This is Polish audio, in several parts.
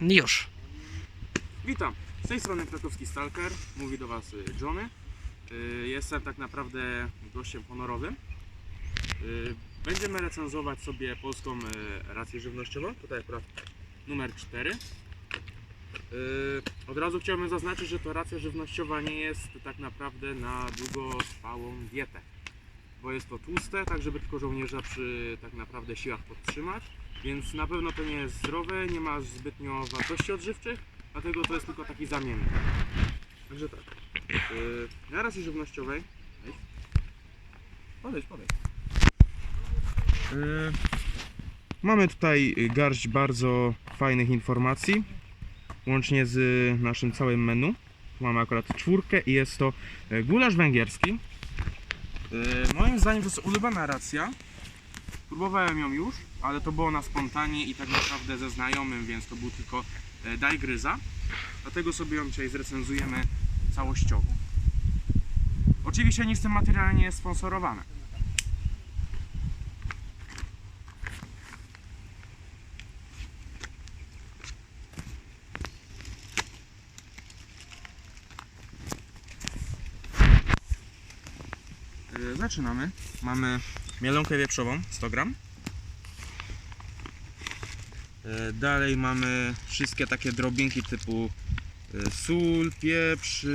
Już. Witam, z tej strony krakowski Stalker, mówi do Was y, Johnny. Y, Jestem tak naprawdę gościem honorowym. Y, Będziemy recenzować sobie polską rację żywnościową, tutaj akurat numer 4. Od razu chciałbym zaznaczyć, że to racja żywnościowa nie jest tak naprawdę na długotrwałą dietę. Bo jest to tłuste, tak żeby tylko żołnierza przy tak naprawdę siłach podtrzymać. Więc na pewno to nie jest zdrowe, nie ma zbytnio wartości odżywczych. Dlatego to jest tylko taki zamiennik. Także tak. Yy, na racji żywnościowej. Podejdź, podejdź. Yy, mamy tutaj garść bardzo fajnych informacji. Łącznie z naszym całym menu. Tu mamy akurat czwórkę i jest to e, gulasz węgierski. Yy, moim zdaniem to jest ulubiona racja. Próbowałem ją już, ale to było na spontanie i tak naprawdę ze znajomym, więc to był tylko e, daj gryza. Dlatego sobie ją dzisiaj zrecenzujemy całościowo. Oczywiście nic w tym materiale nie jest. E, Zaczynamy. Mamy mielonkę wieprzową 100 gram. E, Dalej mamy wszystkie takie drobinki typu e, sól, pieprz,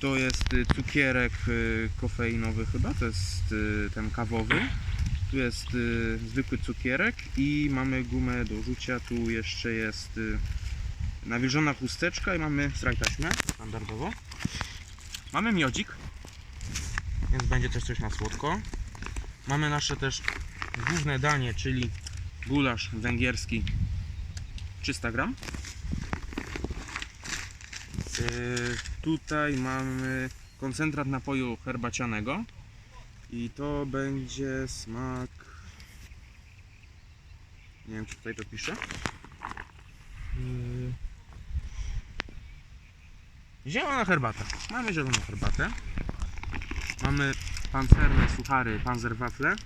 to jest y, cukierek kofeinowy chyba, to jest ten kawowy. Tu jest zwykły cukierek i mamy gumę do rzucia, tu jeszcze jest nawilżona chusteczka i mamy straj taśmę standardowo. Mamy miodzik, więc będzie też coś na słodko. Mamy nasze też główne danie, czyli gulasz węgierski. 300 gram. Yy, tutaj mamy koncentrat napoju herbacianego. I to będzie smak nie wiem czy tutaj to pisze yy, zielona herbata. Mamy zieloną herbatę. Mamy pancerne suchary panzerwafle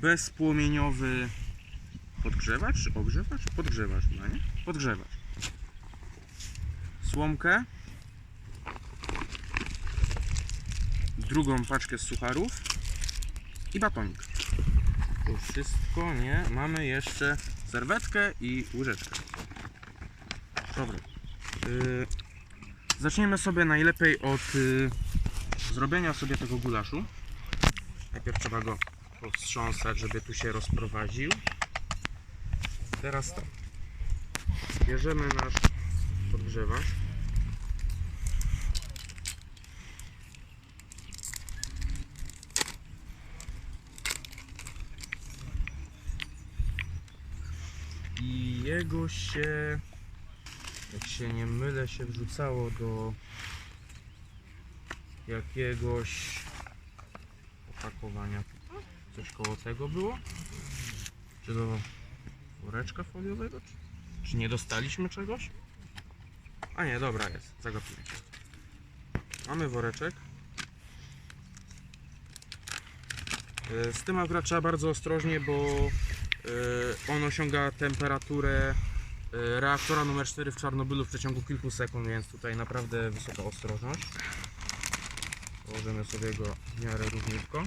bezpłomieniowy podgrzewacz czy ogrzewacz? Podgrzewacz, no nie? Podgrzewacz. Słomkę. Drugą paczkę z sucharów. I batonik. To wszystko, nie? Mamy jeszcze serwetkę i łyżeczkę. Dobra. Yy, zaczniemy sobie najlepiej od yy, zrobienia sobie tego gulaszu. Najpierw trzeba go powstrząsać, żeby tu się rozprowadził. Teraz tak. Bierzemy nasz podgrzewacz. I jego się, jak się nie mylę, się wrzucało do jakiegoś opakowania. Coś koło tego było? Czy do woreczka foliowego? Czy, czy nie dostaliśmy czegoś? A nie, dobra jest, zagapiłem się. Mamy woreczek. E, Z tym akurat trzeba bardzo ostrożnie, bo e, on osiąga temperaturę e, reaktora numer 4 w Czarnobylu w przeciągu kilku sekund, więc tutaj naprawdę wysoka ostrożność. Położymy sobie go w miarę równiutko.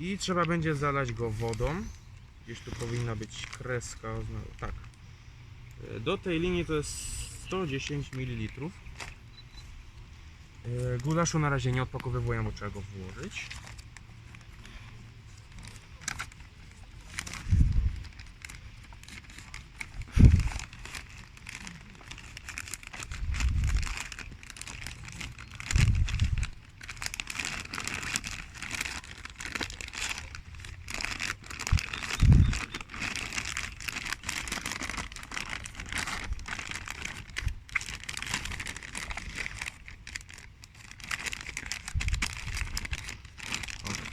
I trzeba będzie zalać go wodą. Gdzieś tu powinna być kreska. Tak. E, Do tej linii to jest 110 ml. E, Gulaszu na razie nie odpakowywuję, bo trzeba go włożyć.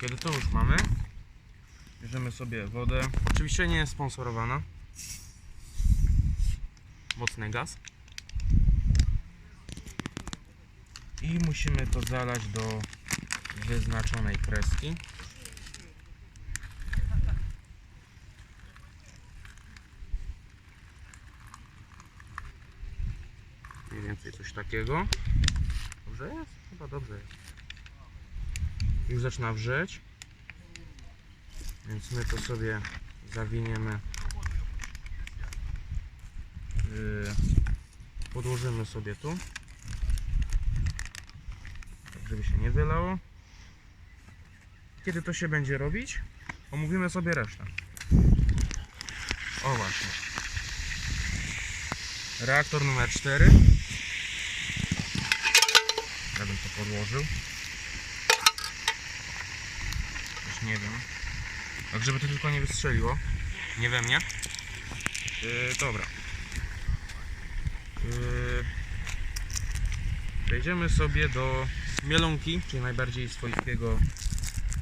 Kiedy to już mamy, bierzemy sobie wodę. Oczywiście nie jest sponsorowana. Mocny gaz. I musimy to zalać do wyznaczonej kreski. Mniej więcej coś takiego. Dobrze jest? Chyba dobrze jest. Już zaczyna wrzeć. Więc my to sobie zawiniemy. Yy, podłożymy sobie tu. Tak, żeby się nie wylało. Kiedy to się będzie robić? Omówimy sobie resztę. O właśnie. Reaktor numer 4. Ja bym to podłożył. Już nie wiem. Tak, żeby to tylko nie wystrzeliło. Nie we mnie. Yy, dobra. Yy, przejdziemy sobie do mielonki, czyli najbardziej swoistego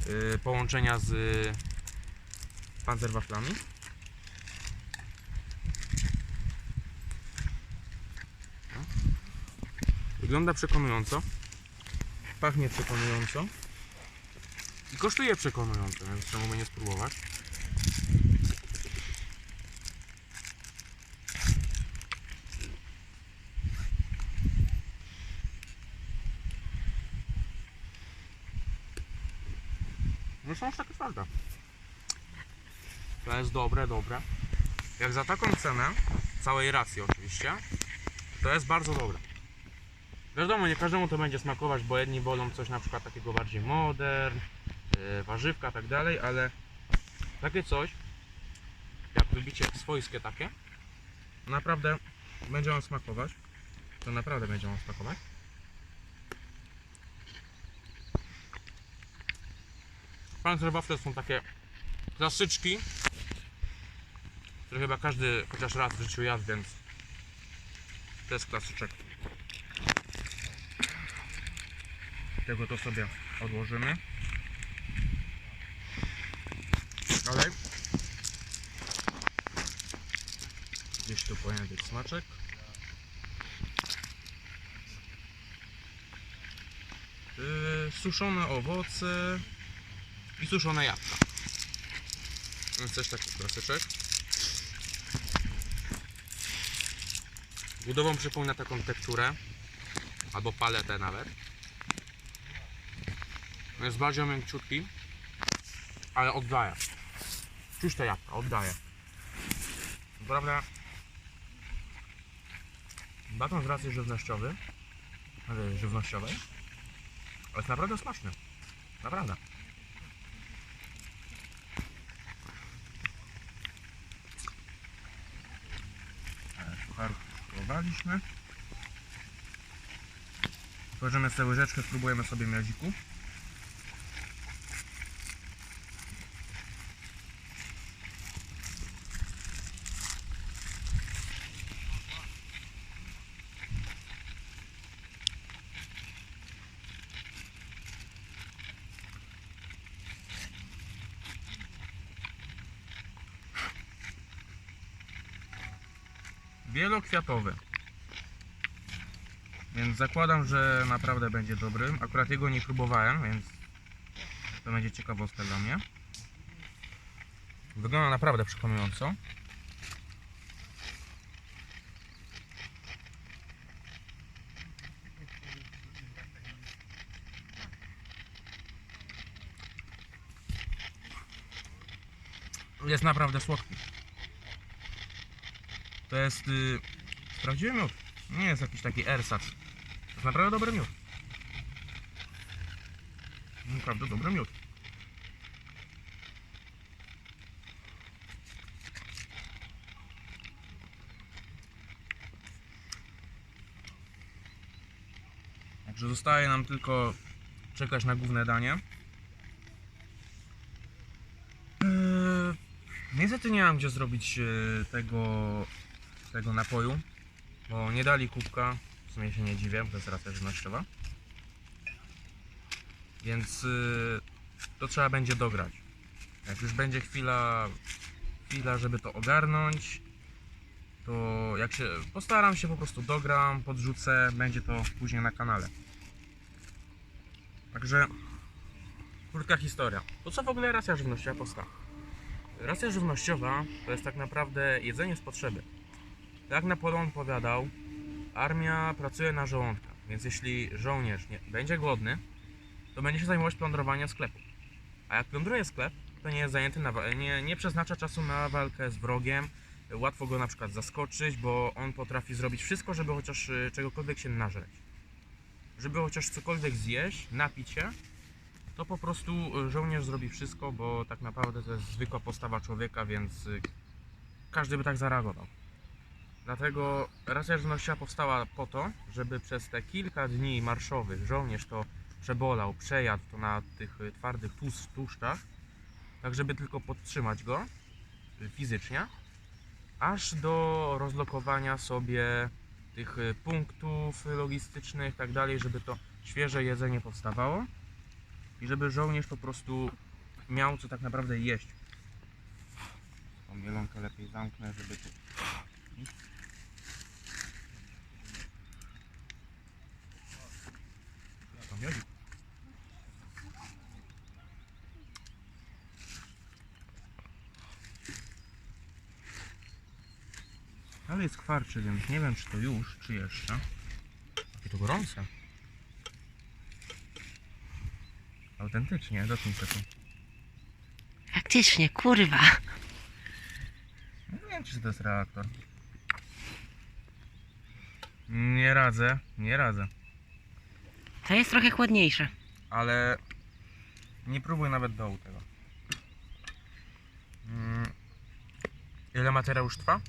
yy, połączenia z panzerwaflami. Wygląda przekonująco. Pachnie przekonująco. I kosztuje przekonująco, więc czemu by nie spróbować? No są już takie twarde. To jest dobre, dobre. Jak za taką cenę, całej racji oczywiście, to jest bardzo dobre. Wiadomo, nie każdemu to będzie smakować, bo jedni wolą coś na przykład takiego bardziej modern, yy, warzywka, tak dalej, ale takie coś, jak lubicie swojskie takie, naprawdę będzie wam smakować. To naprawdę będzie wam smakować. Panzerwafle są takie klasyczki, które chyba każdy chociaż raz w życiu jadł, więc to jest klasyczek. Tego to sobie odłożymy. Dalej. Gdzieś tu powinien być smaczek. Yy, suszone owoce i suszone jabłka. Więc też taki klasyczek. Budową przypomina taką tekturę albo paletę nawet. Jest bardziej mięciutki, ale oddaje. Czuć te jabłka, oddaje. Prawda? Baton z racji żywnościowy, żywnościowej, ale jest naprawdę smaczny. Naprawdę. Sucharów spróbowaliśmy. Otworzymy sobie łyżeczkę, spróbujemy sobie miodziku. Wielokwiatowy. Więc zakładam, że naprawdę będzie dobry. Akurat jego nie próbowałem, więc to będzie ciekawostka dla mnie. Wygląda naprawdę przekonująco. Jest naprawdę słodki. To jest y, prawdziwy miód. Nie jest jakiś taki ersatz. To jest naprawdę dobry miód. Naprawdę dobry miód. Także zostaje nam tylko czekać na główne danie. Eee, Niestety nie mam gdzie zrobić e, tego, tego napoju, bo nie dali kubka. W sumie się nie dziwię, bo to jest racja żywnościowa. Więc y, to trzeba będzie dograć. Jak już będzie chwila, chwila, żeby to ogarnąć, to jak się postaram się po prostu dogram, podrzucę, będzie to później na kanale. Także krótka historia. To co w ogóle racja żywnościowa powstała? Racja żywnościowa to jest tak naprawdę jedzenie z potrzeby. Jak Napoleon powiadał, armia pracuje na żołądka, więc jeśli żołnierz nie, będzie głodny, to będzie się zajmować plądrowaniem sklepu. A jak plądruje sklep, to nie jest zajęty na, nie, nie przeznacza czasu na walkę z wrogiem. Łatwo go na przykład zaskoczyć, bo on potrafi zrobić wszystko, żeby chociaż y, czegokolwiek się nażreć. Żeby chociaż cokolwiek zjeść, napić się, to po prostu y, żołnierz zrobi wszystko, bo tak naprawdę to jest zwykła postawa człowieka, więc y, każdy by tak zareagował. Dlatego racja żywnościowa powstała po to, żeby przez te kilka dni marszowych żołnierz to przebolał, przejadł to na tych y, twardych tłus- tłuszczach, tak żeby tylko podtrzymać go y, fizycznie, aż do rozlokowania sobie tych y, punktów logistycznych, tak dalej, żeby to świeże jedzenie powstawało i żeby żołnierz po prostu miał co tak naprawdę jeść. Tą mielonkę lepiej zamknę, żeby tu To miodzik. Ale jest kwarczy, więc nie wiem czy to już, czy jeszcze. Jakie to gorące. Autentycznie, dotknij się tu. Faktycznie, kurwa. Nie wiem czy to jest reaktor. Nie radzę, nie radzę. To jest trochę chłodniejsze. ale nie próbuj nawet dołu tego. Mm. Ile materiał już trwa?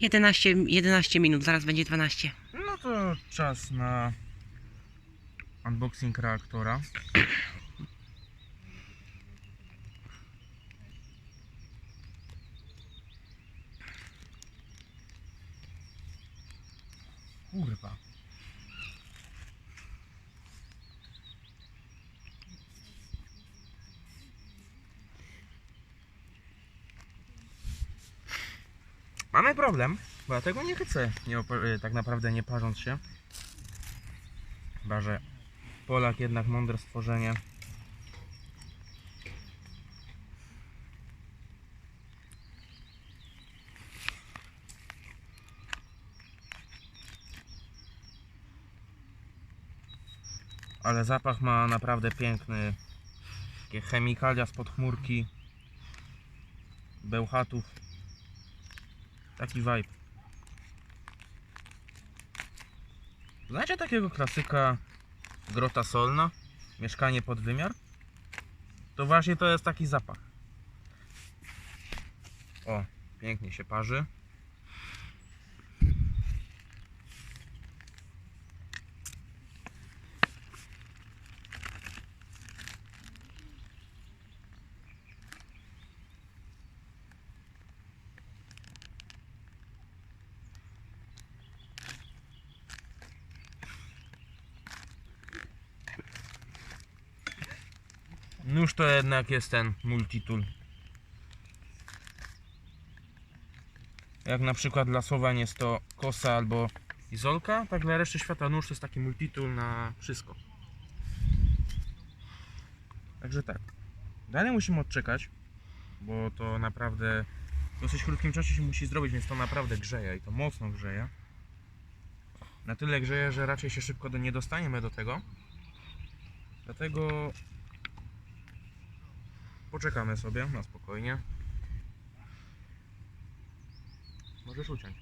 11, 11 minut, zaraz będzie 12. No to czas na unboxing reaktora. Kurwa. Mamy problem, bo ja tego nie chcę, nie y, tak naprawdę nie parząc się. Chyba, że Polak jednak mądre stworzenie. Ale zapach ma naprawdę piękny. Takie chemikalia spod chmurki. Bełchatów. Taki vibe. Znacie takiego klasyka Grota Solna? Mieszkanie pod wymiar? To właśnie to jest taki zapach. O, pięknie się parzy. Nóż to jednak jest ten multitool. Jak na przykład dla Słowań jest to kosa albo izolka, tak dla reszty świata nóż to jest taki multitool na wszystko. Także tak. Dalej musimy odczekać, bo to naprawdę w dosyć krótkim czasie się musi zrobić, więc to naprawdę grzeje i to mocno grzeje. Na tyle grzeje, że raczej się szybko nie dostaniemy do tego. Dlatego Poczekamy sobie na spokojnie. Możesz uciąć.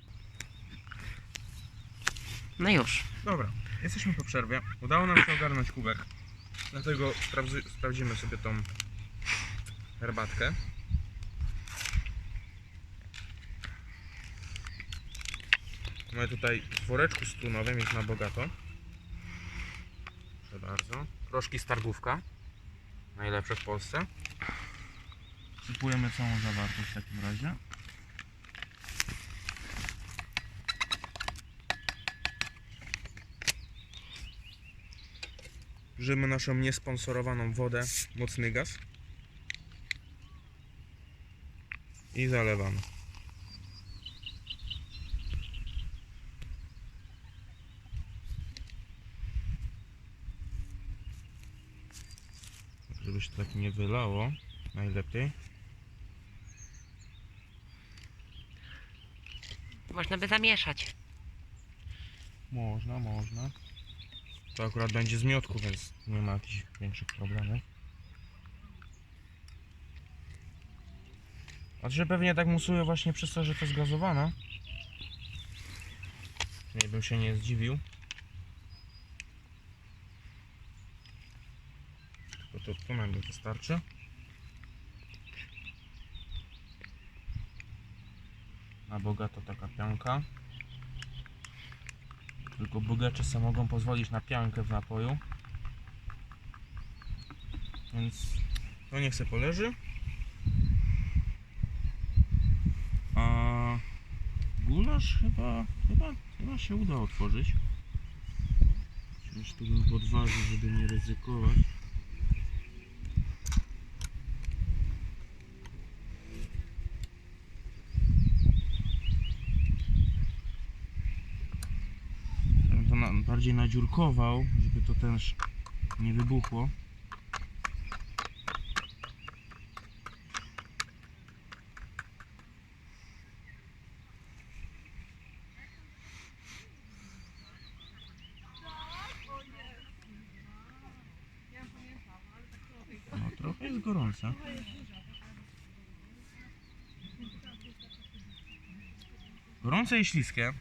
No już. Dobra, jesteśmy po przerwie. Udało nam się ogarnąć kubek. Dlatego sprawdzimy sobie tą herbatkę. Mamy tutaj w woreczku strunowym, jest na bogato. Proszę bardzo. Proszki z targówka. Najlepsze w Polsce. Sypujemy całą zawartość w takim razie. Bierzemy naszą niesponsorowaną wodę, mocny gaz. I zalewamy. Żeby się tak nie wylało, najlepiej. Można by zamieszać. Można, można. To akurat będzie z miotku, więc nie ma jakichś większych problemów. Znaczy pewnie tak musuje właśnie przez to, że to zgazowane. Nie bym się nie zdziwił. Tylko to tu nam wystarczy. Na bogato taka pianka. Tylko bogacze sobie mogą pozwolić na piankę w napoju. Więc to niech se poleży. A gulasz chyba, chyba, chyba się uda otworzyć. Chociaż tu bym podważył, żeby nie ryzykować. Ja bym to na, bardziej nadziurkował, żeby to też nie wybuchło. No trochę jest gorące. Gorące i śliskie,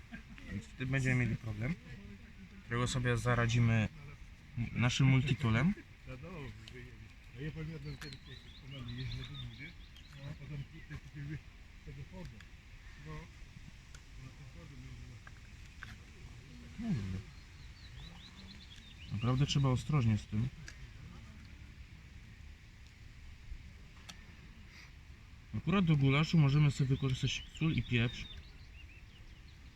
więc w tym będziemy mieli problem, którego sobie zaradzimy naszym multitulem. Naprawdę trzeba ostrożnie z tym. Akurat do gulaszu możemy sobie wykorzystać sól i pieprz,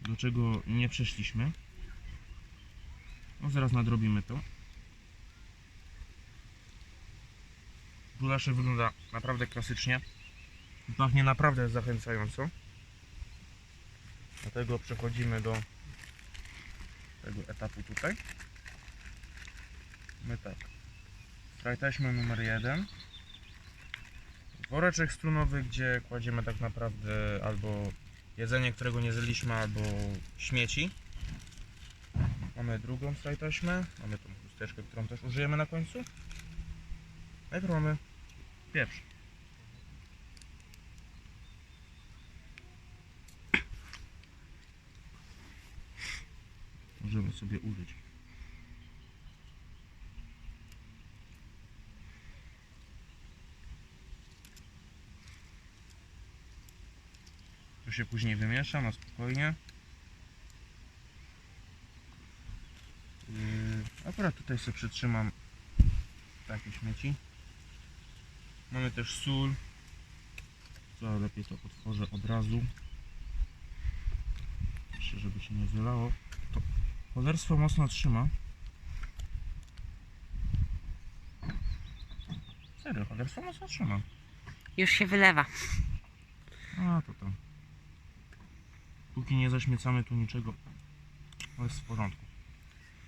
do czego nie przeszliśmy. No zaraz nadrobimy to. Gulasze wygląda naprawdę klasycznie. Pachnie naprawdę zachęcająco. Dlatego przechodzimy do tego etapu tutaj. My tak. Straj taśmy numer jeden. Woreczek strunowy, gdzie kładziemy tak naprawdę albo jedzenie, którego nie zjedliśmy, albo śmieci. Mamy drugą straj taśmę. Mamy tą chusteczkę, którą też użyjemy na końcu. Najpierw mamy pieprz. Możemy sobie użyć. To się później wymiesza na spokojnie. Yy, akurat tutaj sobie przytrzymam takie śmieci. Mamy też sól. Co lepiej to otworzę od razu. Jeszcze żeby się nie wylało. To cholerstwo mocno trzyma. Serio, cholerstwo mocno trzyma. Już się wylewa. A to tam. Póki nie zaśmiecamy tu niczego, to jest w porządku.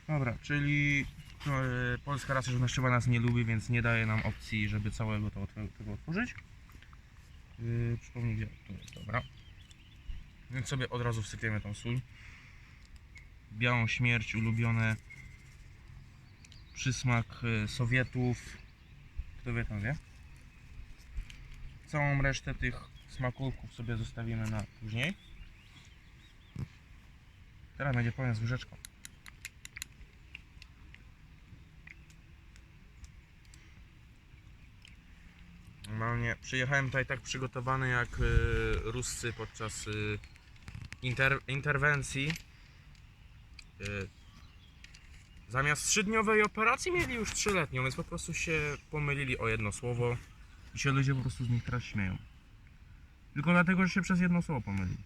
Dobra, czyli e, polska racja żywnościowa nas nie lubi, więc nie daje nam opcji, żeby całego to, tego otworzyć. Yy, przypomnij gdzie tu jest, dobra. Więc sobie od razu wsypiemy tą sól. Białą śmierć, ulubione przysmak e, Sowietów. Kto wie, tam wie. Całą resztę tych smakołków sobie zostawimy na później. Teraz będzie pełen z łyżeczką. Normalnie przyjechałem tutaj tak przygotowany jak y, Ruscy podczas y, inter, interwencji. Y, zamiast trzydniowej operacji mieli już trzyletnią, więc po prostu się pomylili o jedno słowo i się ludzie po prostu z nich teraz śmieją. Tylko dlatego, że się przez jedno słowo pomylili.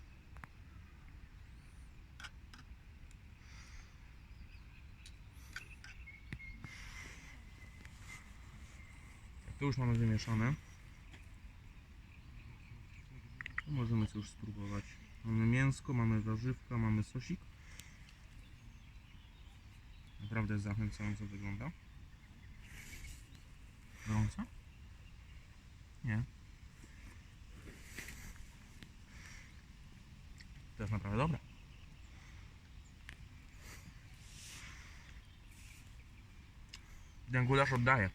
To już mamy wymieszane. Możemy coś już spróbować. Mamy mięsko, mamy warzywka, mamy sosik. Naprawdę zachęcająco wygląda. Gorąco? Nie. To jest naprawdę dobre. Ten gulasz oddaje.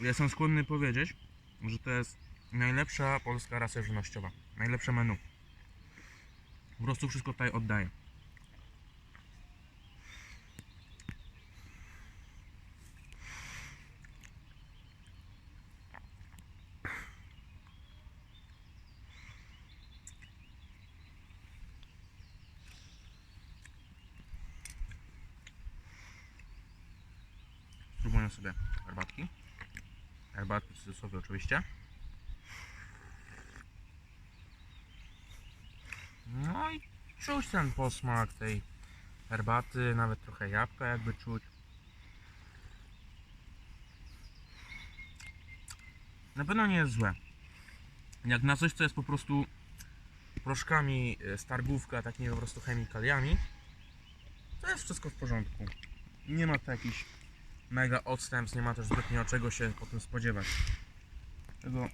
Ja jestem skłonny powiedzieć, że to jest najlepsza polska racja żywnościowa. Najlepsze menu. Po prostu wszystko tutaj oddaje. Spróbuję sobie herbatki. Herbatki w cudzysłowie oczywiście. No i czuć ten posmak tej herbaty, nawet trochę jabłka jakby czuć. Na pewno nie jest złe. Jak na coś, co jest po prostu proszkami e, z targówka, takimi po prostu chemikaliami, to jest wszystko w porządku. Nie ma tu jakichś mega odstępstw, nie ma też zbytnio czego się po tym spodziewać. Tego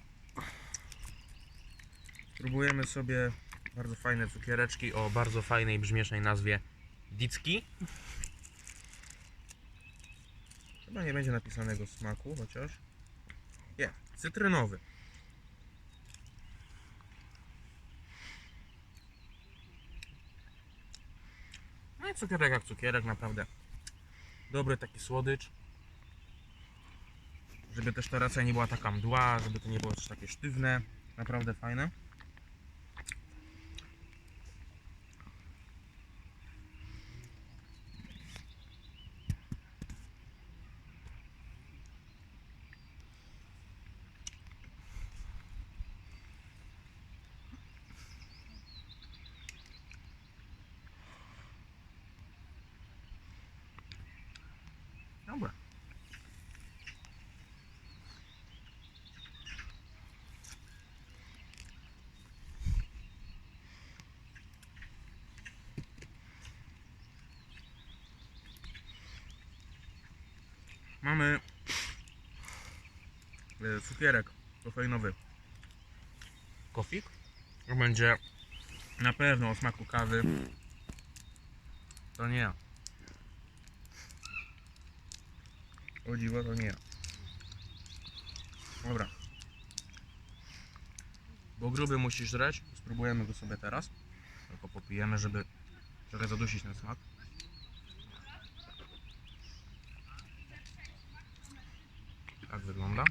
próbujemy sobie bardzo fajne cukiereczki o bardzo fajnej brzmiesznej nazwie Dicki. Chyba nie będzie napisanego smaku, chociaż. Nie, cytrynowy. No i cukierek jak cukierek, naprawdę. Dobry taki słodycz. Żeby też ta racja nie była taka mdła, żeby to nie było też takie sztywne. Naprawdę fajne. Dobra. Mamy e, cukierek kofeinowy. Kofik. To będzie na pewno o smaku kawy. To nie dziwo, to nie ja. Dobra. Bo gruby musisz żreć. Spróbujemy go sobie teraz. Tylko popijemy, żeby trochę zadusić ten smak. Tak wygląda.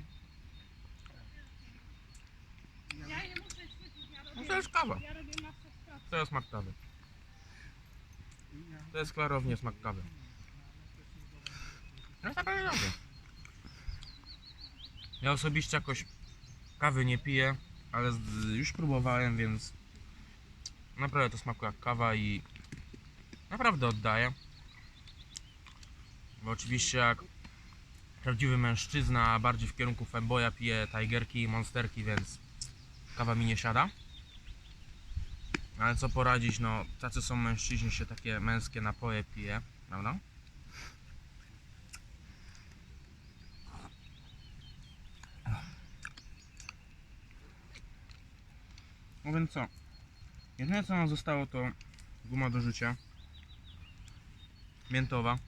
No to jest kawa. To jest smak kawy. To jest klarownie smak kawy. No tak ale dobrze. Ja osobiście jakoś kawy nie piję, ale już próbowałem, więc naprawdę to smakuje jak kawa i naprawdę oddaje. Bo oczywiście jak prawdziwy mężczyzna, bardziej w kierunku femboya pije tigerki i monsterki, więc kawa mi nie siada. Ale co poradzić, no tacy są mężczyźni, się takie męskie napoje pije, prawda? No więc co? Jedyne co nam zostało to guma do rzucia. Miętowa.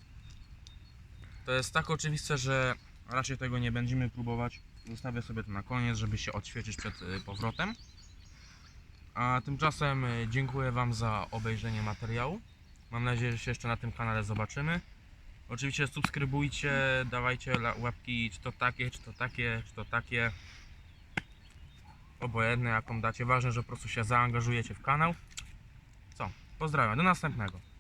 To jest tak oczywiste, że raczej tego nie będziemy próbować. Zostawię sobie to na koniec, żeby się odświeżyć przed y, powrotem. A tymczasem y, dziękuję Wam za obejrzenie materiału. Mam nadzieję, że się jeszcze na tym kanale zobaczymy. Oczywiście subskrybujcie, dawajcie łapki, czy to takie, czy to takie, czy to takie. Obojętne jaką dacie. Ważne, że po prostu się zaangażujecie w kanał. Co? Pozdrawiam. Do następnego.